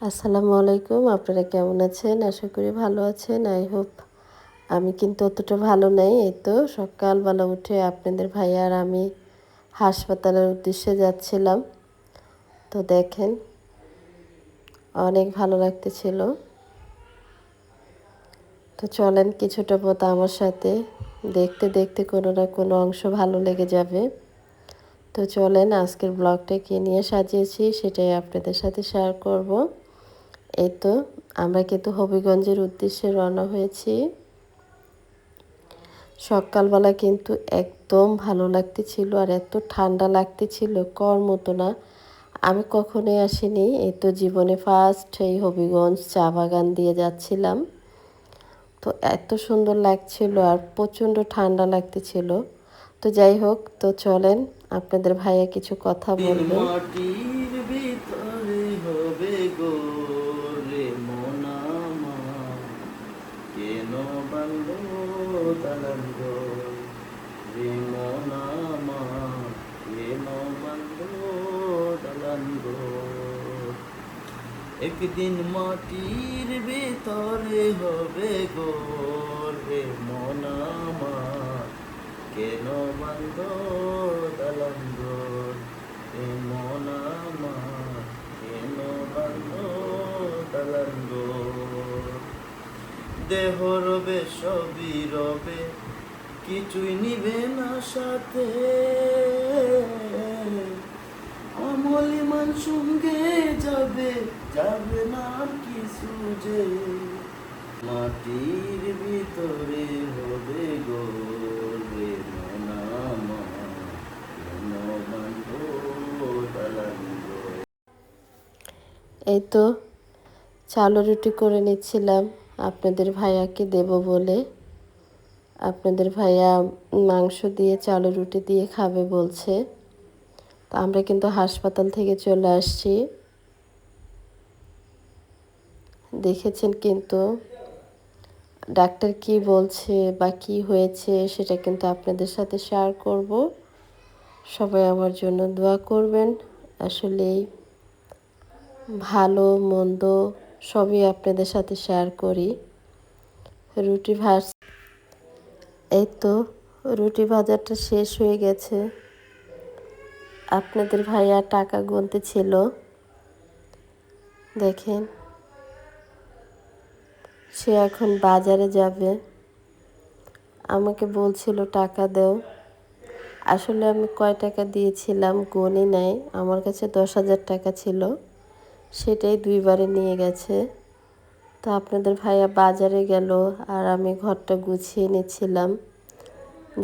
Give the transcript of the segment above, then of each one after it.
আসসালামু আলাইকুম, আপনারা কেমন আছেন? আশা করি ভালো আছেন আই হোপ আমি কিন্তু অতটা ভালো নেই। এই তো সকালবেলা উঠে আপনাদের ভাই আর আমি হাসপাতালের উদ্দেশ্যে যাচ্ছিলাম। তো দেখেন, অনেক ভালো লাগতেছিল। তো চলেন কিছুটা পথ আমার সাথে। দেখতে দেখতে কোনো না কোনো অংশ ভালো লেগে যাবে। তো চলেন, আজকের ব্লগটা কী নিয়ে সাজিয়েছি সেটাই আপনাদের সাথে শেয়ার করব। এই তো, আমরা কিন্তু হবিগঞ্জের উদ্দেশ্যে রওনা হয়েছি। সকালবেলা কিন্তু একদম ভালো লাগতেছিল আর এত ঠান্ডা লাগতেছিল, কর মতো না। আমি কখনোই আসিনি, এই তো জীবনে ফার্স্ট এই হবিগঞ্জ চা বাগান দিয়ে যাচ্ছিলাম। তো এত সুন্দর লাগছিল আর প্রচণ্ড ঠান্ডা লাগতেছিল। তো যাই হোক, তো চলেন, আপনাদের ভাইয়া কিছু কথা বলব। কেন বান্ধ দালান রে মনামা কেন বান্ধ দালান একদিন মাটির ভিতরে হবে গোরে মনামা কেন বন্ধ দলঙ্গ এমন আমার। দেহ রবে, সবই রবে। কিছুই নিবে না সাথে। অমলিমান সঙ্গে যাবে যাবে না কিছু যে। মাটির ভিতরে হবে মনামা এই তো চালু রুটি করে নিচ্ছিলাম। আপনাদের ভাইয়াকে দেব বলে। আপনাদের ভাইয়া মাংস দিয়ে চালু রুটি দিয়ে খাবে বলছে। তো আমরা কিন্তু হাসপাতাল থেকে চলে আসছি। দেখেছেন কিন্তু ডাক্তার কি বলছে বা কি হয়েছে সেটা কিন্তু আপনাদের সাথে শেয়ার করব। সবাই আমার জন্য দোয়া করবেন। আসলেই ভালো, মন্দ সবই আপনাদের সাথে শেয়ার করি। রুটি ভাজ এই তো, রুটি ভাজাটা শেষ হয়ে গেছে। আপনাদের ভাইয়া টাকা গুনতে ছিল। দেখেন। সে এখন বাজারে যাবে। আমাকে বলছিল, টাকা দেও। আসলে আমি কয় টাকা দিয়েছিলাম, গনি নাই। আমার কাছে দশ হাজার টাকা ছিল। সেটাই দুইবারে নিয়ে গেছে। তো আপনাদের ভাইয়া বাজারে গেল আর আমি ঘরটা গুছিয়ে নিচ্ছিলাম,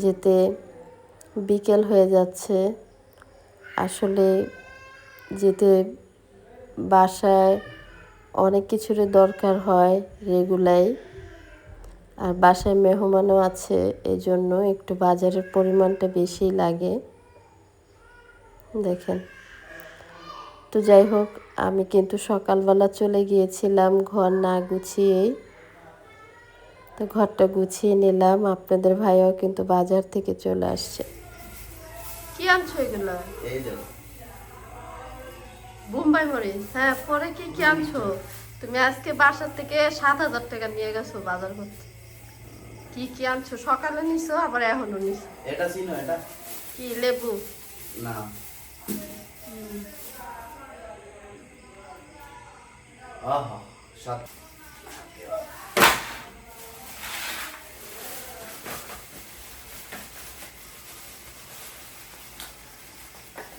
যেতে বিকেল হয়ে যাচ্ছে। আসলে যেতে বাসায় অনেক কিছুরই দরকার হয় রেগুলাই আর বাসায় মেহমানও আছে এই জন্য একটু বাজারের পরিমাণটা বেশি লাগে। দেখেন। তো যাই হোক আমি কিন্তু সকালবেলা চলে গিয়েছিলাম ঘর না গুছিয়েই। তো ঘরটা গুছিয়ে নিলাম আপনাদের ভাইও কিন্তু বাজার থেকে চলে আসছে। কি আনছো এগুলো? এই দেখো বোম্বাই মরিচ হ্যাঁ পরে কি কি আনছো? তুমি আজকে বাসার থেকে সাত হাজার টাকা নিয়ে গেছো বাজার করতে। কি কি আনছো? সকালে নিছো আবার এখনও নিছো? এটা চিনো এটা? কি লেবু? না। আহা সাত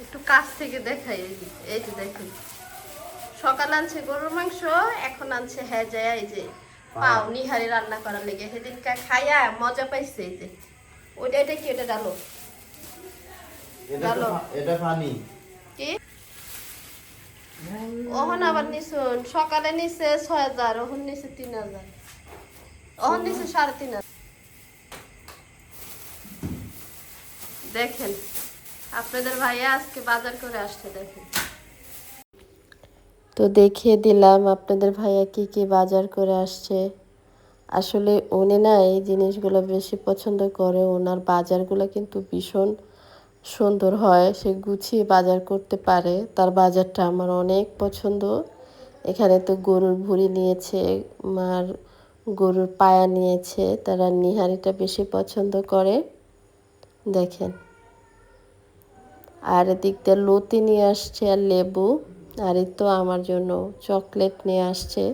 একটু কাছ থেকে দেখাই এই যে দেখুন। সকাল আনছে গরুর মাংস এখন আনছে হ্যাঁ যায় এই যে পাও নিহারি রান্না করার লেগে। সেদিনকা খাইয়া মজা পাইছে এই যে। ওইটা এটা কি ওটা ডালো? এটা ভালো। পা- এটা পানি কি? আবার নিছুন সকালে নিছে ছয় হাজার নিছে তিন হাজার। নিছে সাড়ে তিন দেখেন, আপনাদের ভাইয়া আজকে বাজার করে আসছে, দেখেন। তো দেখিয়ে দিলাম আপনাদের ভাইয়া কি কি বাজার করে আসছে। আসলে উনি না এই জিনিসগুলো বেশি পছন্দ করে, ওনার বাজারগুলো কিন্তু ভীষণ সুন্দর হয়, সে গুছিয়ে বাজার করতে পারে। তার বাজারটা আমার অনেক পছন্দ। এখানে তো গরুর ভুঁড়ি নিয়েছে, মার গরুর পায়া নিয়েছে, তারা নিহারিটা বেশি পছন্দ করে। দেখেন। আর এদিক দিয়ে লতি নিয়ে আসছে আর লেবু, আর এই তো আমার জন্য চকলেট নিয়ে আসছে।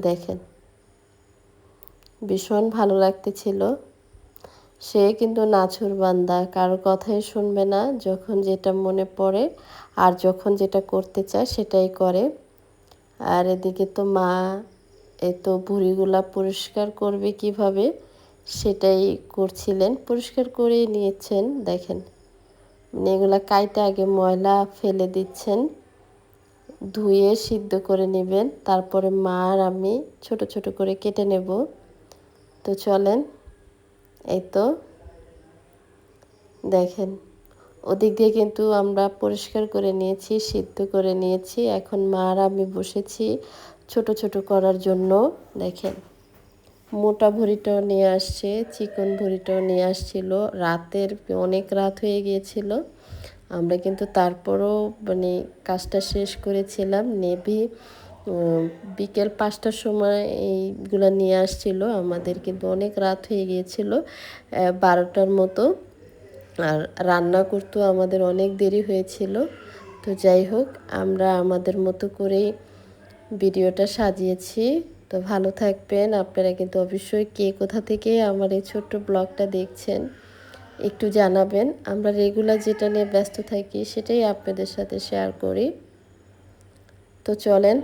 দেখেন। ভীষণ ভালো লাগতেছিল। সে কিন্তু নাছুর বান্দা, কারও কথাই শুনবে না, যখন যেটা মনে পড়ে আর যখন যেটা করতে চায় সেটাই করে। আর এদিকে তো মা এই তো ভুঁড়িগুলা পরিষ্কার করবে কীভাবে? সেটাই করছিলেন, পরিষ্কার করেই নিয়েছেন, দেখেন। মানে এগুলা কাইতে আগে ময়লা ফেলে দিচ্ছেন, ধুয়ে সিদ্ধ করে নেবেন, তারপরে মা আর আমি ছোট ছোট করে কেটে নেব। তো চলেন এই তো দেখেন, ওদিক দিয়ে কিন্তু আমরা পরিষ্কার করে নিয়েছি, সিদ্ধ করে নিয়েছি। এখন মা আর আমি বসেছি ছোট ছোট করার জন্য। দেখেন, মোটা ভুঁড়িটাও নিয়ে আসছে, চিকন ভুঁড়িটাও নিয়ে আসছিল। রাতের অনেক রাত হয়ে গিয়েছিল। আমরা কিন্তু তারপরও মানে কাজটা শেষ করেছিলাম। নেভি বিকেল পাঁচটার সময় এইগুলো নিয়ে আসছিল। আমাদের কিন্তু অনেক রাত হয়ে গিয়েছিল বারোটার মতো। আর রান্না করতেও আমাদের অনেক দেরি হয়েছিল। তো যাই হোক, আমরা আমাদের মতো করেই ভিডিওটা সাজিয়েছি। তো ভালো থাকবেন। আপনারা কিন্তু অবশ্যই কে কোথা থেকে আমার এই ছোট্ট ব্লগটা দেখছেন একটু জানাবেন। আমরা রেগুলার যেটা নিয়ে ব্যস্ত থাকি সেটাই আপনাদের সাথে শেয়ার করি। তো চলেন